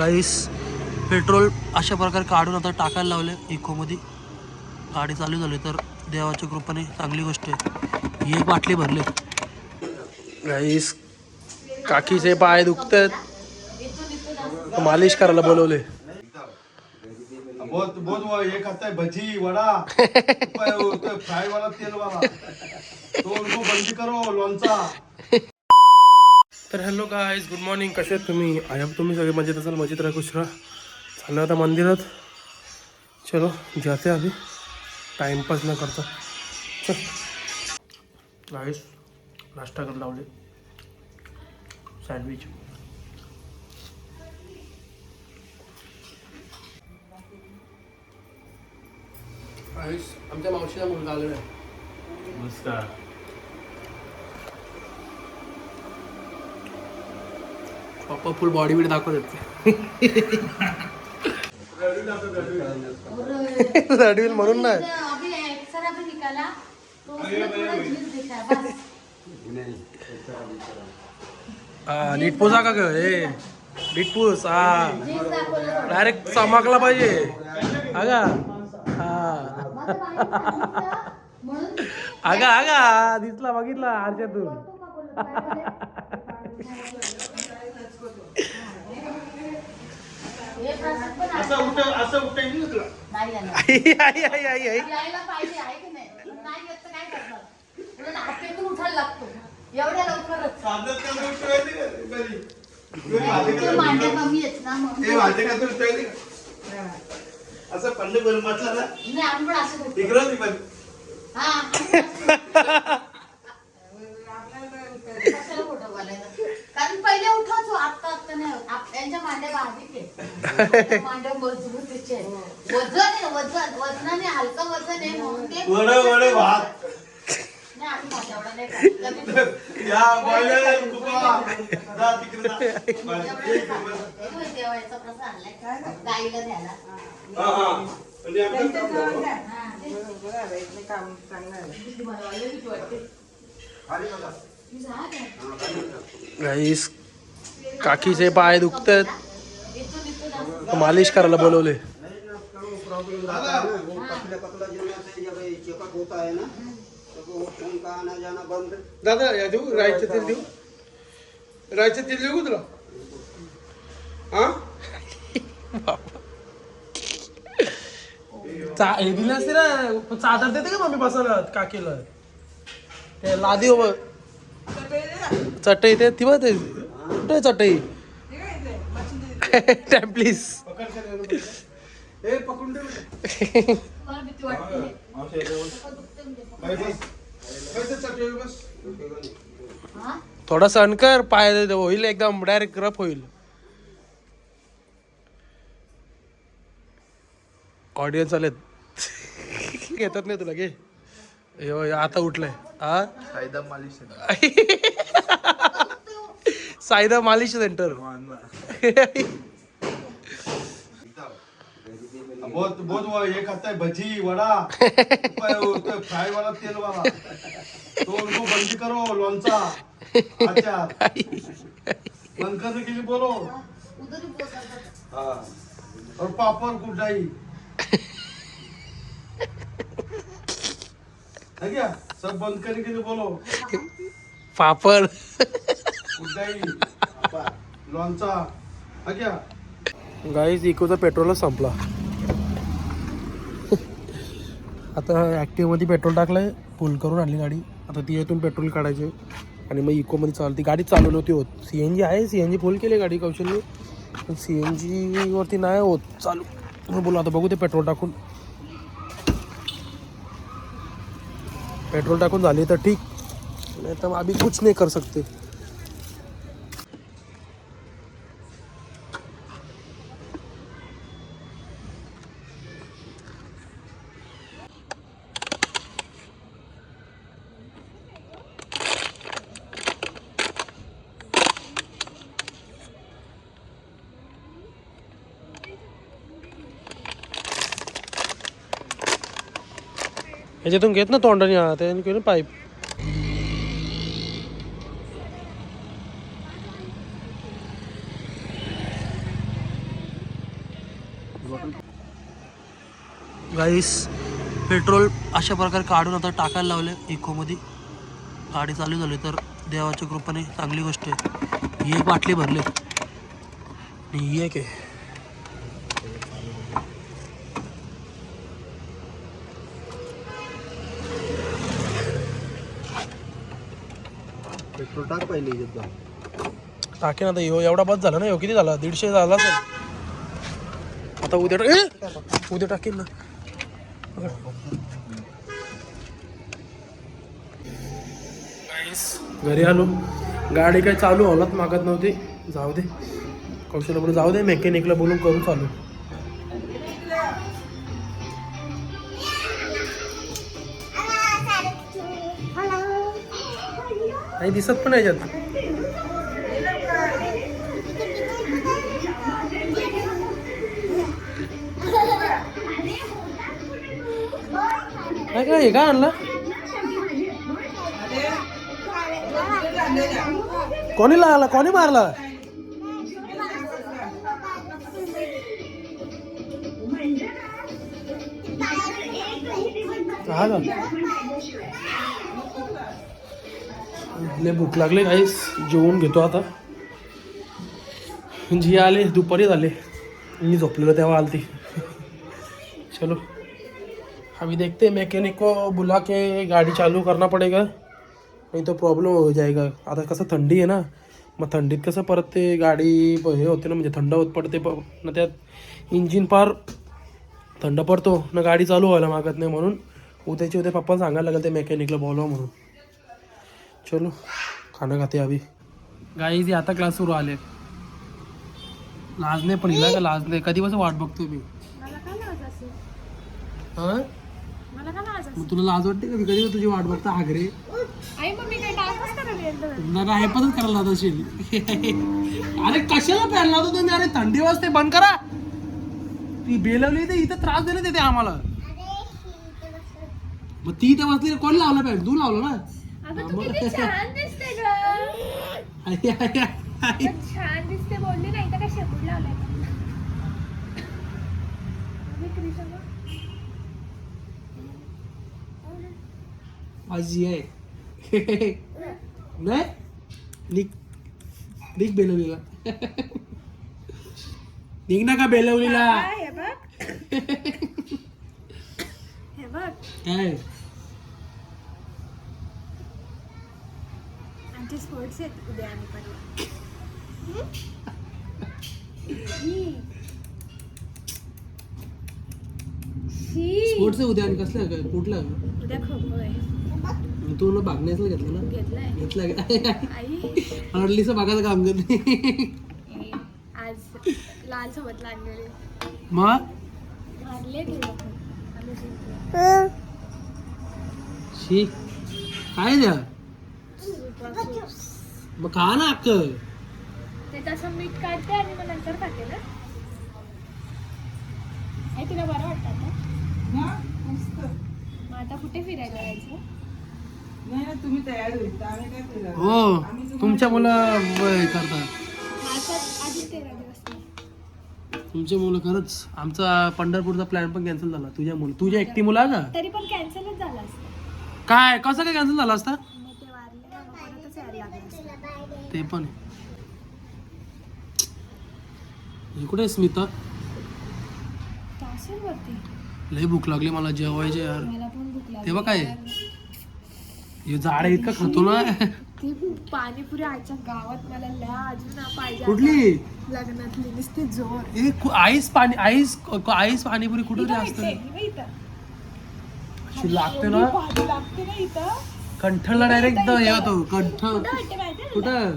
गाईस petrol अशा प्रकारे काढून आता टाकायला लावले. इकोमध्ये गाडी चालू झाली तर देवाच्या कृपेने चांगली गोष्ट आहे. ही एक बाटली भरली. गाईस काकीचे पाय दुखतात मालिश करायला बोलवले. बहुत बहुत वो ये खाता है भजी वड़ा फ्राई वाला तेल वाला. तो उनको बंदी करो लोणचा. तर हॅलो गाईज गुड मॉर्निंग कसे आहेत तुम्ही? आय होप तुम्ही सगळे मजेत असाल? मजेत राहा खुश राहा. चाललं आता मंदिरात. चलो जाते आम्ही. टाइमपास न करता. चल. गाईस नाश्ता करायला लावले. सँडविच गाईस आमच्या मावशीला मुलगा आलेला आहे. नमस्कार. पप्पा फुल बॉडी बीड दाखवत रडवील म्हणून नाही. अभी एक्सरा भी निकाला तो उसमें थोड़ा झील दिखा है बस। हा, नीट पोसा का ग? ए नीट पूस हा. डायरेक्ट चमकला पाहिजे. अगा हा अगा अगा दिसला बघितला आरच्यातून असं उठ असं उठाय नाही तुला नाही आलं. आई आई आई आई आई यायला पाहिजे आहे की नाही नाही येत तर काय करणार उलट उठायला लागतो एवढ्या लवकरच उठवायची का? मांड्या? कमी आहेत ना उठवायची का? असं पल्ले बरं म्हटलं ना नाही पण असं करतो. इकडं नाही पण हा आम्ही पण असं करतो. कशाला खोटं बोलायचं? कारण पहिले उठायचो आता आता नाही होत. आप- यांच्या मांड्या आहे आपल्या मांड्या मजबूतीचे आहे. वजन आहे वजन वजनाने हलका वजन आहे म्हणून ते वड वड भात नाही आम्ही भात एवढा नाही खात. कमी- या बॉयलर तुपा जा तिकडे जा. एवढा नाही खात. हे होय, देवाचा प्रसाद आणलाय गाईला द्यायला हा, हा. म्हणजे आमचं काम झालं. हा, ते किती बरं वाटलं, किती वाटते. खाली बघा. तू जा काय. गाईस काकीचे पाय असं. मालिश करायला बोलवले दादा, ये है देऊ रायचं तेल देऊ. रायचं तेल देऊ का तुला? हा? चा हे दिलं असते ना चादर देते का मम्मी बसायला काकीला? ते लादी उभं चटई ते ती बघ कुठे चटई? टाइम प्लीज हा? थोडा सण कर पाय दे- होईल एकदम डायरेक्ट रफ होईल. ऑडियन्स आलेत. घेतात नाही तुला घे. आता उठलंय. हा? साईदा मालिश सेंटर. बहुत बहुत वो ये खाता है भजी वड़ा फ्राई वाला तेल वाला तो उनको बंदी करो लोणचा अचार बंद करने के लिए बोलो. ही. हाँ. और पापड़ कुटाई. है क्या? सब बंद करने के लिए बोलो. पापड. लोणचा गाईज इकोचा पेट्रोलच संपला. आता ॲक्टिव्हमध्ये पेट्रोल टाकलंय फुल करून आणली गाडी. आता ती यातून पेट्रोल काढायचे. आणि मग इकोमध्ये चालते. गाडी चालू होती होत. सी एन जी आहे सी एन जी फुल केली गाडी कौशल्य. पण सी एन जीवरती नाही होत. चालू. बोलू बोला आता बघू ते पेट्रोल टाकून. पेट्रोल टाकून झाली तर ठीक. नाही तर आम्ही कुछ नाही कर सकते ह्याच्यातून घेत ना तोंडाने हा त्याने केलं पाईप. गाईस पेट्रोल अशा प्रकारे काढून आता टाकायला लावले इकोमध्ये गाडी चालू झाली तर देवाच्या कृपाने चांगली गोष्ट आहे. एक बाटली भरली. आणि एक आहे. पेट्रोल टाक पहिले एकदम टाकेन आता ह्यो एवढा बस झाला ना ह्यो किती झाला? दीडशे झाला असेल. आता उद्या टा- उद्या टाकेन ना. घरी आलो. गाडी काही चालू हॉलत मागत नव्हती. जाऊ दे. कौशल्यापुढे जाऊ दे. मेकॅनिकला बोलून करून चालू. आणि दिसत पण याच्यात काय काय हे काय आणलं? कोणी लागला कोणी मारला? हा लय भूक लागली. काहीच जेवून घेतो आता. जी आले दुपारी झाले. मी झोपलेलो तेव्हा आलती. चलो. अभी देखते हैं मैकेनिक को बुला के गाड़ी चालू करना पड़ेगा. नहीं तो प्रॉब्लेम हो जाएगा आता कसं थंडी आहे ना मग थंडीत कसं परत ते गाडी प- हे होते ना म्हणजे थंड होत पडते. प- ना त्यात इंजिन पार थंड पडतो. ना गाडी चालू व्हायला मागत नाही म्हणून. उद्याची उद्या पप्पा सांगायला लागेल ते मेकॅनिकला बोलवा म्हणून. चलो खाणं खाते अभी। गाई जी आता क्लास सुरू आले. लाजणे पण हिला का लाजणे कधीपासून वाट बघतोय मी. हा? मग तुला लाज वाटते का मी कधी तुझी वाट बघता? आगरे आई मम्मी काय डान्सच करायला येत नाही. तुला काय पणच करायला लावत असेल? अरे कशाला प्यायला लावतो तुम्ही? अरे थंडी वाजते बंद करा. ती बेलवली तर इथं त्रास देण्यात येते आम्हाला. मग ती इथे बसली कोण लावला पॅन्ट तू लावला ना. अगं तू किती छान दिसते ग. आई, आई, आई. छान दिसते बोलली नाही तर काय शेपूट लावलाय का? अगं, क्रिशा गं. आजी आहे. नाही? निघ. निघ बेलवलीला. निघ ना का बेलवलीला. काय हे बघ. हे बघ. काय? आमचे स्पोर्ट्स आहेत उद्या आणि परवा. स्पोर्ट्स उद्या आणि कसलं काय कुठलं? उद्या खो खो आहे. तू ना भागण्याचं घेतलं ना? घेतलाय. घेतला का? आई. मला वाटलं लिसं भागाचं काम करते. ए, आज लाल सोबत लागलेले मग मारले ते लोकं. आम्ही जिंकलो. शी. काय द्या. मग खा ना अक्क ते तसं मीठ काढते आणि मग नंतर खाते ना. तुला बरं वाटतं आता. मग आता कुठे फिरायला जायचं? हो तुमच्या मुलं वय करतात. आता आधीच तेरा दिवस नाही. तुमचे मुलं खरंच आमचा पंढरपूरचा प्लॅन पण कॅन्सल झाला. तुझ्या मुलं तुझ्या एकटी मुलं आहे का? तरी पण कॅन्सलच झालं असतं. काय? कसं काय कॅन्सल झालं असतं? मग ते वारले ना मग परतच यायला लागलं असतं. ते पण आहे. हे कुठे स्मिता. लय भूक लागली मला जेवायचे यार. तेव्हा काय? हे झाड इतकं खातो ना. ती पाणीपुरी आजच्या गावात मला लय अजून ना पाहिजे कुठली? आता. लग्नातली नुसती जोर. हे कु- आईस पाणी आईस आईस पाणीपुरी कुठे असतं लागते ना. भारी लागते ना इथं. कंठला डायरेक्ट हे होतो कंठ कुठं?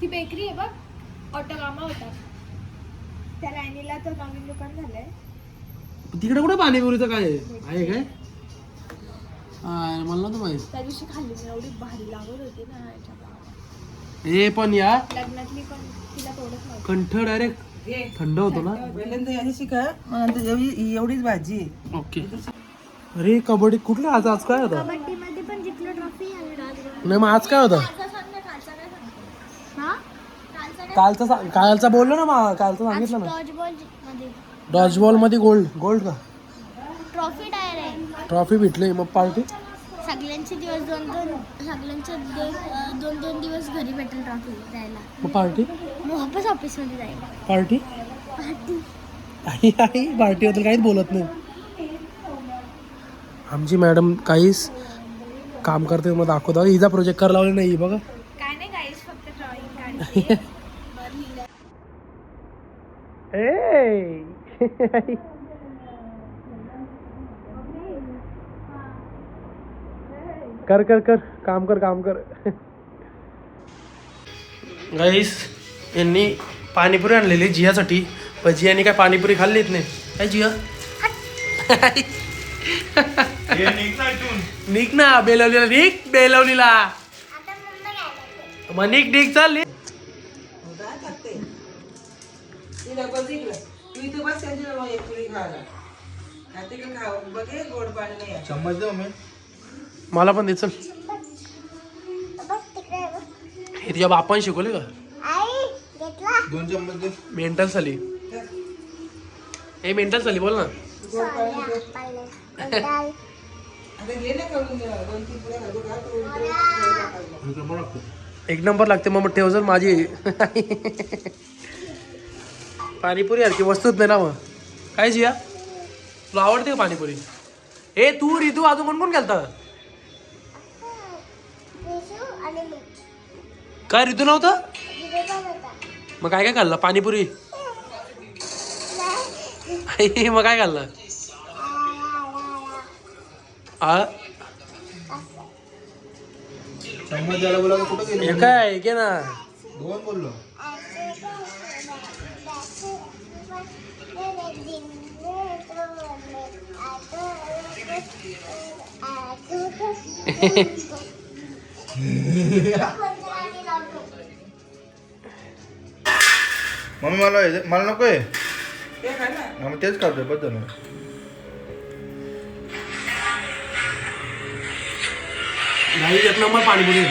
ती बेकरी आहे बघ ऑटोगामा होता. त्या लाईनीला तर नवीन दुकान झालंय. तिकडे कुठे पाणीपुरीचं काय? आहे? आहे काय? हा, मला नव्हतं माहीत. त्या दिवशी खाल्ली मी एवढी भारी लागत होती ना याच्या गावात. हे पण या. लग्नातली पण तिला तोडत नव्हती. कंठ डायरेक्ट थंड होतो ना. पहिल्यांदा नंतर एवढी एवढीच भाजी. आहे. ओके. अरे कबड्डी कुठली आज? आज काय होता? कबड्डीमध्ये पण जिंकलो ट्रॉफी आणि राजगड नाही मग आज काय होता सांग ना कालचा काय सांगतो हा कालचा कालचा सा- कालचा बोललो ना मग कालचा सांगितलं ना. डॉज बॉलमध्ये मध्ये गोल्ड गोल्ड का ट्रॉफी डायरेक्ट ट्रॉफी भेटली मग पार्टी सगळ्यांचे दिवस दोन दोन सगळ्यांचे दे- दोन दोन दिवस घरी भेटेल ट्रॉफी द्यायला. मग पार्टी मग वापस ऑफिसमध्ये जाईल. पार्टी पार्टी आई आई पार्टीबद्दल काहीच बोलत नाही. आमची मॅडम काहीच काम करते मग दाखवतो. हिचा प्रोजेक्ट करायला लावले नाही बघा. काय नाही गाईस फक्त ड्रॉइंग काढते. ए कर कर कर. काम कर काम कर. गाईस यांनी पाणीपुरी आणलेली जियासाठी. पण जियाने काय पाणीपुरी खाल्लीच नाही. काय जिया. हे निघ ना बेलवलीला निघ बेलवलीला. मग निघ निघ चाल तिला बघितलं. तू इथे बस त्यांची मग एक पुरी खायला. खाते का खाऊ. बघे गोड पाणी नाही आहे. चम्मच दे मम्मी मला पण दे चल. हे तुझ्या बापाने शिकवले का? दोन चम्मच दे. मेंटल साली. हे मेंटल साली बोल ना. गोड पाणी दे. आता घे ना करून दे. दोन तीन पुऱ्या घालू का तू गोड पाणी दे. एक नंबर लागते. मग ठेव जर माझी. पाणीपुरी यार की वस्तूच नाही ना मग. काय जिया? तुला आवडते का पाणीपुरी? ए तू रितू अजून कोण कोण गेलता? काय ऋतू नव्हतं? मग काय काय खाल्लं? पाणीपुरी? मग काय खाल्लं? हे काय घे ना. दोन बोललो. मम्मी मला हे- मला नको आहे आम्ही तेच खातोयबद्दल नाही एक नंबर पाणीपुरी.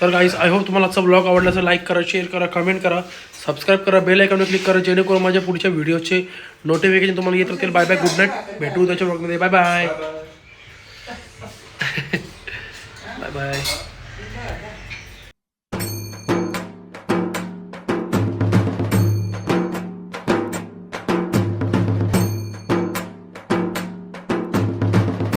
तर गाईस आय होप तुम्हाला आजचा ब्लॉग आवडला असं लाईक करा शेअर करा कमेंट करा सबस्क्राईब करा बेल आयकॉनवर क्लिक करा जेणेकरून माझ्या पुढच्या व्हिडिओचे नोटिफिकेशन तुम्हाला येत राहतील. बाय बाय गुड नाईट भेटू त्याच्या ब्लॉगमध्ये बाय बाय बाय बाय